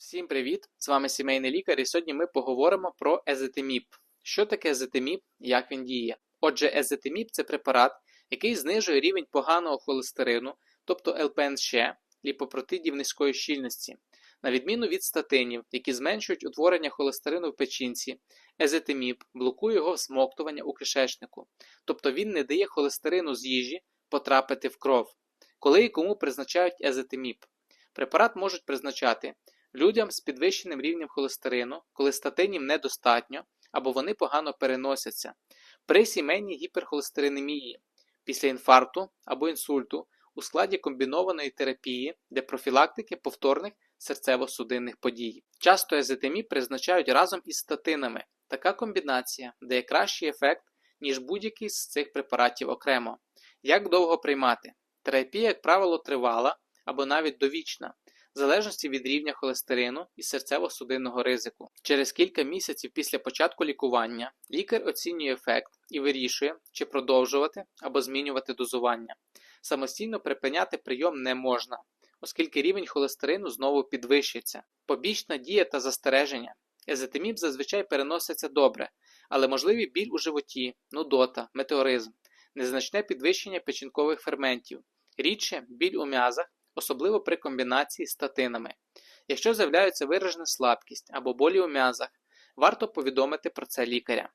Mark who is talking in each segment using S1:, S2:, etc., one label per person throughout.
S1: Всім привіт! З вами сімейний лікар, і сьогодні ми поговоримо про езетиміп. Що таке езетиміп і як він діє? Отже, езетиміп це препарат, який знижує рівень поганого холестерину, тобто ЛПНШ, ліпопротидів низької щільності. На відміну від статинів, які зменшують утворення холестерину в печінці, езетиміп блокує його всмоктування у кишечнику, тобто він не дає холестерину з їжі потрапити в кров. Коли і кому призначають езетиміп? Препарат можуть призначати людям з підвищеним рівнем холестерину, коли статинів недостатньо або вони погано переносяться, при сімейній гіперхолестеринемії, після інфаркту або інсульту у складі комбінованої терапії для профілактики повторних серцево-судинних подій. Часто езетемі призначають разом із статинами. Така комбінація дає кращий ефект, ніж будь-який з цих препаратів окремо. Як довго приймати? Терапія, як правило, тривала або навіть довічна, в залежності від рівня холестерину і серцево-судинного ризику. Через кілька місяців після початку лікування лікар оцінює ефект і вирішує, чи продовжувати або змінювати дозування. Самостійно припиняти прийом не можна, оскільки рівень холестерину знову підвищиться. Побічна дія та застереження. Езетиміб зазвичай переноситься добре, але можливі біль у животі, нудота, метеоризм, незначне підвищення печінкових ферментів, рідше біль у м'язах, особливо при комбінації з статинами. Якщо з'являється виражена слабкість або болі у м'язах, варто повідомити про це лікаря.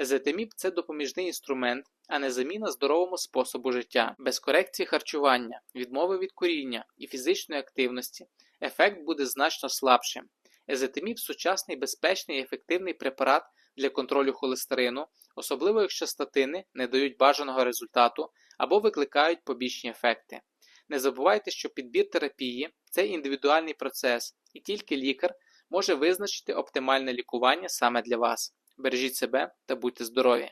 S1: Езетиміб – це допоміжний інструмент, а не заміна здоровому способу життя. Без корекції харчування, відмови від куріння і фізичної активності ефект буде значно слабшим. Езетиміб – сучасний, безпечний і ефективний препарат для контролю холестерину, особливо якщо статини не дають бажаного результату або викликають побічні ефекти. Не забувайте, що підбір терапії це індивідуальний процес, і тільки лікар може визначити оптимальне лікування саме для вас. Бережіть себе та будьте здорові!